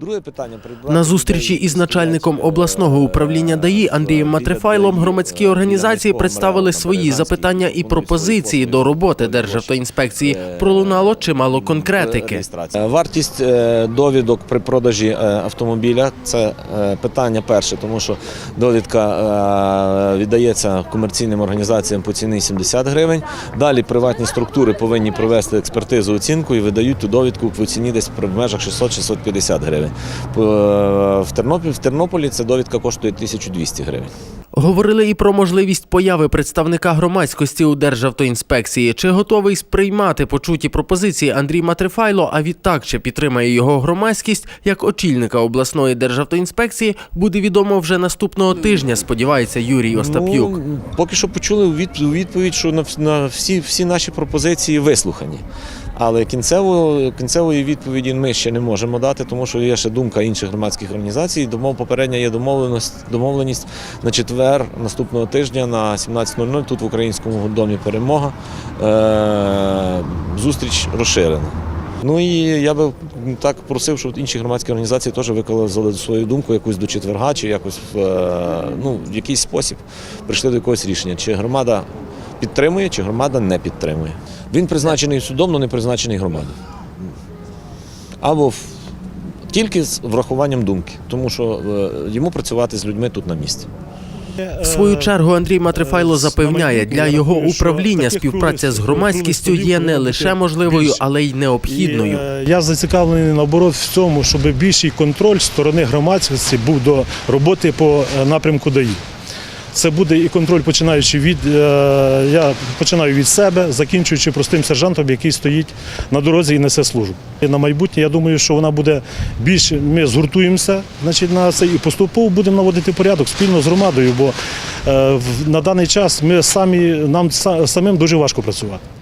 Друге питання На зустрічі із начальником обласного управління е, ДАІ Андрієм біля Матрифайлом громадські е, організації представили свої запитання і пропозиції до роботи Державтоінспекції. е, Пролунало чимало конкретики. Е, Вартість е, довідок при продажі е, автомобіля це е, питання перше, тому що довідка е, віддається комерційним організаціям по ціні 70 гривень. Далі приватні структури повинні провести експертизу оцінку і видають ту довідку по ціні десь в межах 600-650 гривень. Е, В Тернополі, в Тернополі ця довідка коштує 1200 гривень. Говорили і про можливість появи представника громадськості у Державтоінспекції. Чи готовий сприймати почуті пропозиції Андрій Матрифайло, а відтак чи підтримає його громадськість як очільника обласної державтоінспекції, буде відомо вже наступного тижня. Сподівається Юрій Остап'юк. Ну, поки що почули у відповідь, що на всі, всі наші пропозиції вислухані. Але кінцевої, кінцевої відповіді ми ще не можемо дати, тому що є ще думка інших громадських організацій. Домов попередня є домовленість, домовленість на четвер наступного тижня на 17.00 тут в українському домі перемога. Е- зустріч розширена. Ну і я би так просив, щоб інші громадські організації теж виклали свою думку якусь до четверга, чи якось в, е, ну, в якийсь спосіб прийшли до якогось рішення, чи громада підтримує, чи громада не підтримує. Він призначений судом, але не призначений громадою. Або в- тільки з врахуванням думки, тому що е, йому працювати з людьми тут на місці. В свою чергу Андрій Матрифайло Е, запевняє, для його управління співпраця з громадськістю є не лише можливою, але й необхідною. Е, я зацікавлений наоборот в цьому, щоб більший контроль сторони громадськості був до роботи по напрямку ДАІ. Це буде і контроль, починаючи від е, я починаю від себе, закінчуючи простим сержантом, який стоїть на дорозі і несе службу. І на майбутнє я думаю, що вона буде більше. Ми згуртуємося, значить, на це і поступово будемо наводити порядок спільно з громадою, бо е, на даний час ми самі нам самим дуже важко працювати.